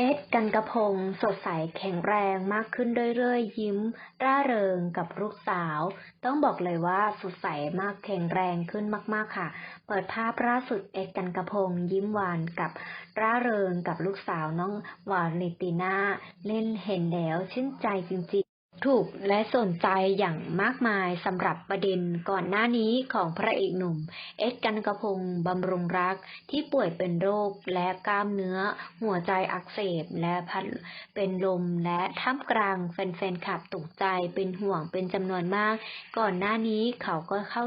เอ็ดกันกระพงสดใสแข็งแรงมากขึ้นเรื่อยๆ ยิ้ม ร่าเริงกับลูกสาว ต้องบอกเลยว่าสดใสมากแข็งแรงขึ้นมาก ๆค่ะ เปิดภาพล่าสุดเอ็ดกันกระพง ยิ้มหวานกับร่าเริงกับลูกสาวน้องวาเลนติน่า เล่นเห็นแล้วชื่นใจจริงๆ ถูกและสนใจอย่างมากมายสำหรับประเด็นก่อนหน้านี้ของพระเอกหนุ่ม เอ็ดกันกะพงบำรุงรักที่ป่วยเป็นโรคและกล้ามเนื้อ หัวใจอักเสบและพัดเป็นลมและท่ามกลางแฟนๆคลับตกใจเป็นห่วงเป็นจำนวนมาก ก่อนหน้านี้เขาก็เข้า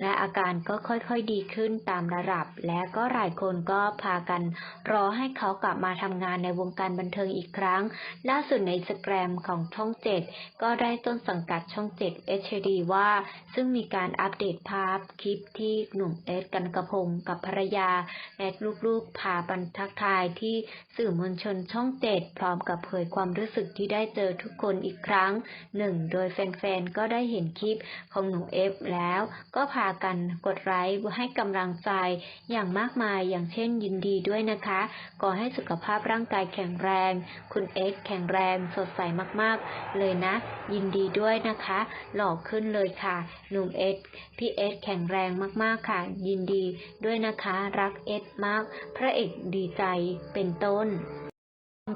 และอาการก็ค่อยๆดีขึ้นตามระดับ และก็หลายคนก็พากัน รอให้เขากลับมาทำงานในวงการบันเทิงอีกครั้ง ล่าสุดในสแกรมของช่องเจ็ดก็ได้ต้นสังกัดช่อง 7 HD ว่า ซึ่งมีการอัปเดตภาพคลิปที่หนุ่มเอสกันกระพงกับภรรยาและลูกๆพาบันทักทายที่สื่อมวลชนช่อง 7 พร้อมกับเผยความรู้สึกที่ได้เจอทุกคนอีกครั้งหนึ่งโดยแฟนๆ ก็ได้เห็นคลิปของหนุ่มเอฟแล้ว ก็พากันกดไลค์ให้กำลังใจอย่างมากมายอย่างเช่นยินดีด้วยนะคะขอให้สุขภาพร่างกายแข็งแรง คุณเอสแข็งแรงสดใสมากๆ เลยนะยินดีด้วยนะคะ หล่อขึ้นเลยค่ะ หนุ่มเอสพี่เอสแข็งแรงมากๆค่ะ ยินดีด้วยนะคะ รักเอสมาก พระเอกดีใจเป็นต้น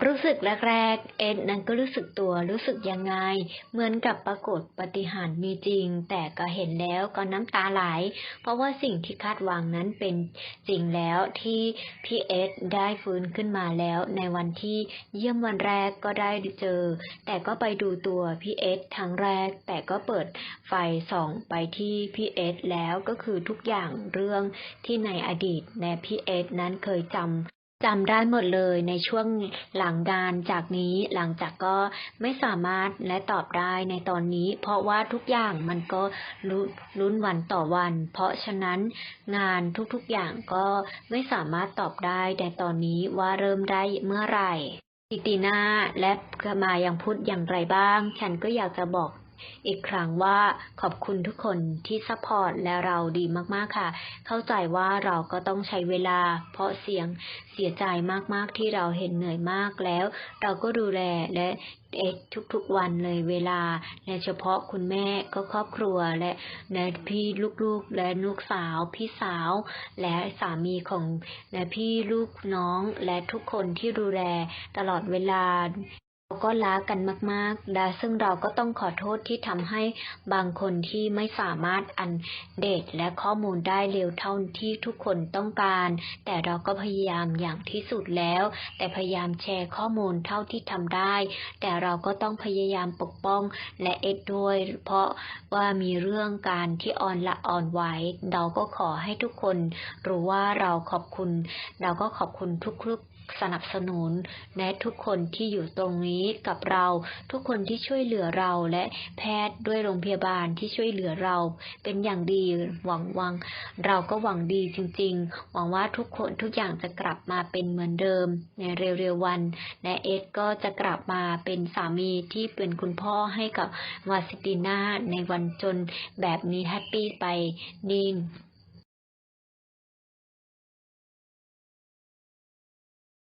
รู้สึกแรกๆ เอ็ดนั้นก็รู้สึกตัวรู้สึกยังไง เหมือนกับปรากฏปฏิหารมีจริง แต่ก็เห็นแล้วก็น้ำตาไหล เพราะว่าสิ่งที่คาดหวังนั้นเป็นจริงแล้วที่พี่เอสได้ฟื้นขึ้นมาแล้ว ในวันที่เยี่ยมวันแรกก็ได้เจอ แต่ก็ไปดูตัวพี่เอสครั้งแรก แต่ก็เปิดไฟส่องไปที่พี่เอสแล้วก็คือทุกอย่างเรื่องที่ในอดีตและพี่เอสนั้นเคยจำ จำได้หมดเลยในช่วงหลังงานจากนี้หลังจากก็ไม่สามารถและตอบได้ในตอนนี้ เพราะว่าทุกอย่างมันก็ลุ้นวันต่อวัน เพราะฉะนั้นงานทุกๆอย่างก็ไม่สามารถตอบได้ในตอนนี้ว่าเริ่มได้เมื่อไหร่ติตีน่าและมายังพูดอย่างไรบ้าง ฉันก็อยากจะบอก อีกครั้งว่าขอบคุณทุกคนที่ซัพพอร์ตและเราดีมากๆค่ะ เข้าใจว่าเราก็ต้องใช้เวลา เพราะเสียงเสียใจมากๆที่เราเห็นเหนื่อยมากแล้ว เราก็ดูแลและเอ็ดทุกๆวันเลยเวลาและเฉพาะคุณแม่ก็ครอบครัวและและพี่ลูกๆ และลูกสาว พี่สาว และสามีของและพี่ลูกน้องและทุกคนที่ดูแลตลอดเวลา ก็รักกันมากๆและซึ่งเราก็ต้องขอโทษที่ทำให้บางคนที่ไม่สามารถอันเดตและข้อมูลได้เร็วเท่าที่ทุกคนต้องการ แต่เราก็พยายามอย่างที่สุดแล้ว แต่พยายามแชร์ข้อมูลเท่าที่ทำได้ แต่เราก็ต้องพยายามปกป้องและเอ็ดด้วย เพราะว่ามีเรื่องการที่อ่อนละอ่อนไหวเราก็ขอให้ทุกคนรู้ว่าเราขอบคุณ เราก็ขอบคุณทุกๆ สนับสนุนและทุกคนที่อยู่ตรงนี้กับเรา ทุกคนที่ช่วยเหลือเราและแพทย์ด้วยโรงพยาบาลที่ช่วยเหลือเรา เป็นอย่างดีหวังวัง เราก็หวังดีจริง ๆ หวังว่าทุกคนทุกอย่างจะกลับมาเป็นเหมือนเดิม ในเร็วๆวัน และเอ็ดก็จะกลับมาเป็นสามีที่เป็นคุณพ่อให้กับวาสิติน่าในวันจนแบบนี้แฮปปี้ไปดี